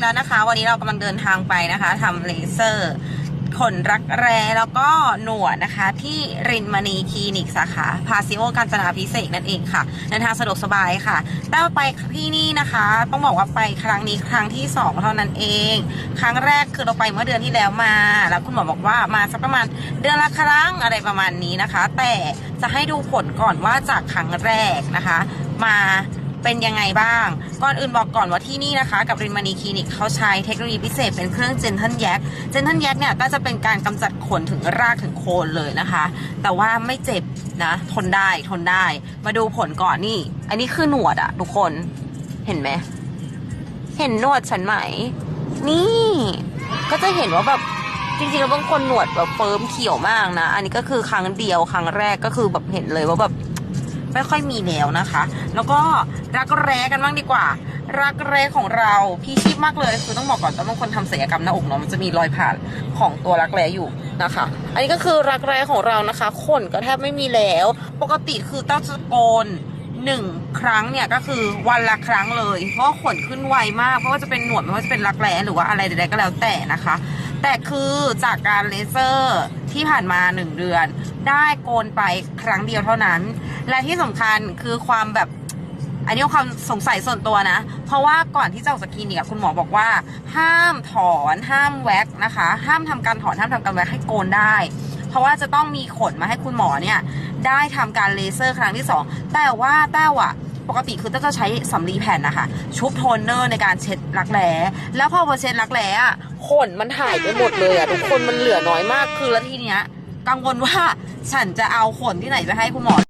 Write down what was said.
แล้วนะคะ วันนี้เรากำลังเดินทางไปนะคะทำเลเซอร์ขนรักแร้แล้วก็หนวดนะคะ ที่รินมณีคลินิกสาขาพาซิโอการจนาพิเศษนั่นเองค่ะเดินทางสะดวกสบายค่ะแต่ว่าไปที่นี่นะคะ ต้องบอกว่าไปครั้งนี้ครั้งที่สองเท่านั้นเอง ครั้งแรกคือเราไปเมื่อเดือนที่แล้วมา แล้วคุณหมอบอกว่ามาสักประมาณเดือนละครั้งอะไรประมาณนี้นะคะ แต่จะให้ดูผลก่อนว่าจากครั้งแรกนะคะ มา เป็นยังไงบ้าง ก่อนอื่นบอกก่อนว่าที่นี่นะคะ กับรินมานีคลินิกเขาใช้เทคโนโลยีพิเศษเป็นเครื่องเจนทันแยกเจนทันแยกเนี่ยก็จะเป็นการกำจัดขนถึงรากถึงโคนเลยนะคะ แต่ว่าไม่เจ็บนะทนได้ทนได้ มาดูผลก่อนนี่ อันนี้คือหนวดอะทุกคนเห็นไหมเห็นหนวดฉันไหม นี่ ก็จะเห็นว่าแบบจริงๆแล้วบางคนหนวดแบบเฟิร์มเขียวมากนะ อันนี้ก็คือครั้งเดียวครั้งแรกก็คือแบบเห็นเลยว่าแบบ ไม่ค่อยมีแล้วนะคะ แล้วก็รักแร้กันบ้างดีกว่า รักแร้ของเราพี่ชีพมากเลยคือต้องบอกก่อนว่าบางคนทำศัลยกรรมหน้าอกเนาะมันจะมีรอยผ่านของตัวรักแร้อยู่นะคะ อันนี้ก็คือรักแร้ของเรานะคะขนก็แทบไม่มีแล้ว ปกติคือต้องจะโกนหนึ่งครั้งเนี่ยก็คือวันละครั้งเลย เพราะขนขึ้นไวมาก เพราะว่าจะเป็นหนวดไม่ว่าจะเป็นรักแร้หรือว่าอะไรใดๆก็แล้วแต่นะคะ แต่คือจากการเลเซอร์ที่ผ่านมาหนึ่งเดือน ได้โกนไปครั้งเดียวเท่านั้น และที่สำคัญคือความแบบ อันนี้ความสงสัยส่วนตัวนะ เพราะว่าก่อนที่จะออกจากคลินิกคุณหมอบอกว่า ห้ามถอนห้ามแว็กนะคะ ห้ามทำการถอนห้ามทำการแว็กให้โกนได้ เพราะว่าจะต้องมีขนมาให้คุณหมอเนี่ย ได้ทำการเลเซอร์ครั้งที่สองแต่ว่าแต้วอะปกติคือต้วจะใช้สำลีแผ่นนะคะ ชุบโทนเนอร์ในการเช็ดรักแร้แล้วพอพอเช็ดรักแร้อะขนมันหายไปหมดเลยอะทุกคนมันเหลือน้อยมากคือแล้วทีเนี้ยกังวลว่าฉันจะเอาขนที่ไหนไปให้คุณหมอ